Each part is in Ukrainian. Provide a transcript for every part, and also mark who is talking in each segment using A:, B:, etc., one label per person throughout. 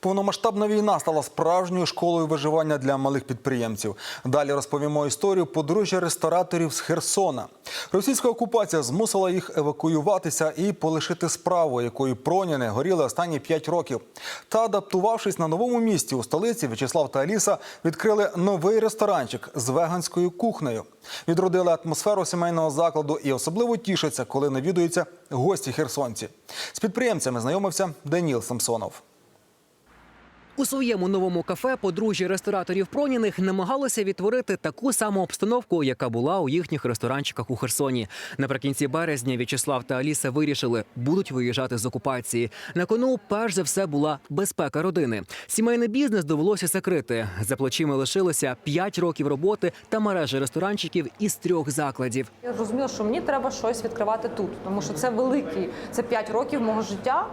A: Повномасштабна війна стала справжньою школою виживання для малих підприємців. Далі розповімо історію подружжя рестораторів з Херсона. Російська окупація змусила їх евакуюватися і полишити справу, якою проняни горіли останні п'ять років. Та адаптувавшись на новому місці у столиці, В'ячеслав та Аліса відкрили новий ресторанчик з веганською кухнею. Відродили атмосферу сімейного закладу і особливо тішаться, коли навідуються гості херсонці. З підприємцями знайомився Даніл Самсонов.
B: У своєму новому кафе подружжя рестораторів Проніних намагалося відтворити таку саму обстановку, яка була у їхніх ресторанчиках у Херсоні. Наприкінці березня В'ячеслав та Аліса вирішили, будуть виїжджати з окупації. На кону перш за все була безпека родини. Сімейний бізнес довелося закрити. За плечима лишилося 5 років роботи та мережі ресторанчиків із трьох закладів.
C: Я зрозуміла, що мені треба щось відкривати тут, тому що це великий, це 5 років мого життя.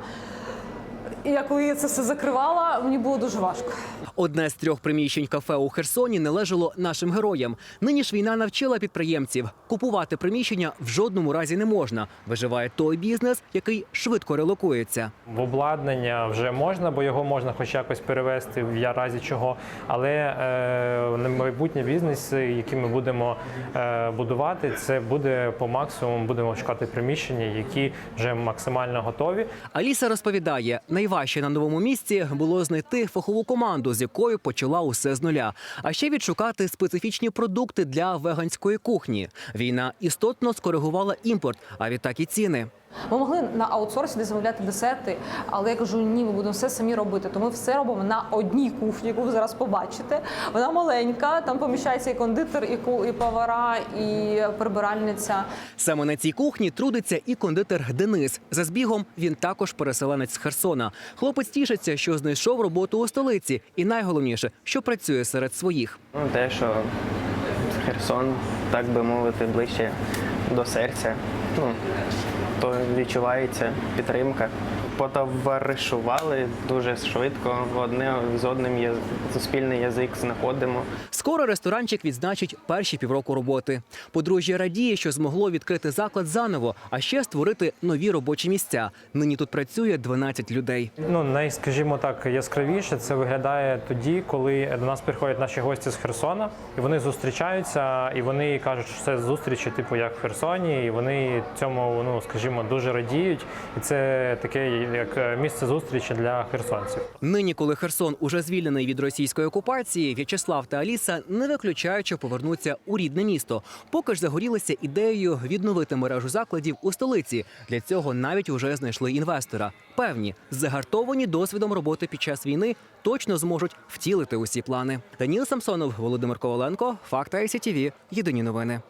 C: І я коли я це все закривала, мені було дуже важко.
B: Одне з трьох приміщень кафе у Херсоні належало нашим героям. Нині ж війна навчила підприємців. Купувати приміщення в жодному разі не можна. Виживає той бізнес, який швидко релокується.
D: В обладнання вже можна, бо його можна хоч якось перевести в я разі чого. Але е, на майбутнє бізнес, який ми будемо е, будувати, це буде по максимуму. Будемо шукати приміщення, які вже максимально готові.
B: Аліса розповідає, найважче на новому місці було знайти фахову команду, з якою почала усе з нуля. А ще відшукати специфічні продукти для веганської кухні. Війна істотно скоригувала імпорт, а відтак і ціни.
C: Ми могли на аутсорсі десь замовляти десерти, але я кажу, ні, ми будемо все самі робити. То ми все робимо на одній кухні, яку ви зараз побачите. Вона маленька, там поміщається і кондитер, і ку- і повара, і прибиральниця.
B: Саме на цій кухні трудиться і кондитер Денис. За збігом він також переселенець з Херсона. Хлопець тішиться, що знайшов роботу у столиці, і найголовніше, що працює серед своїх.
E: Ну, те, що Херсон, так би мовити, ближче до серця. Ну, то відчувається підтримка. Потоваришували дуже швидко, одне з одним є спільний язик знаходимо.
B: Скоро ресторанчик відзначить перші півроку роботи. Подружжя радіє, що змогло відкрити заклад заново, а ще створити нові робочі місця. Нині тут працює 12 людей.
D: Ну, най, скажімо так, яскравіше це виглядає тоді, коли до нас приходять наші гості з Херсона, і вони зустрічаються, і вони кажуть, що це зустрічі, типу як в Херсоні, і вони цьому, ну скажімо, дуже радіють. І це таке як місце зустрічі для херсонців.
B: Нині, коли Херсон уже звільнений від російської окупації, В'ячеслав та Аліса не виключають, що повернуться у рідне місто. Поки ж загорілися ідеєю відновити мережу закладів у столиці. Для цього навіть уже знайшли інвестора. Певні, загартовані досвідом роботи під час війни, точно зможуть втілити усі плани. Даніл Самсонов, Володимир Коваленко, Факта ICTV. Єдині новини.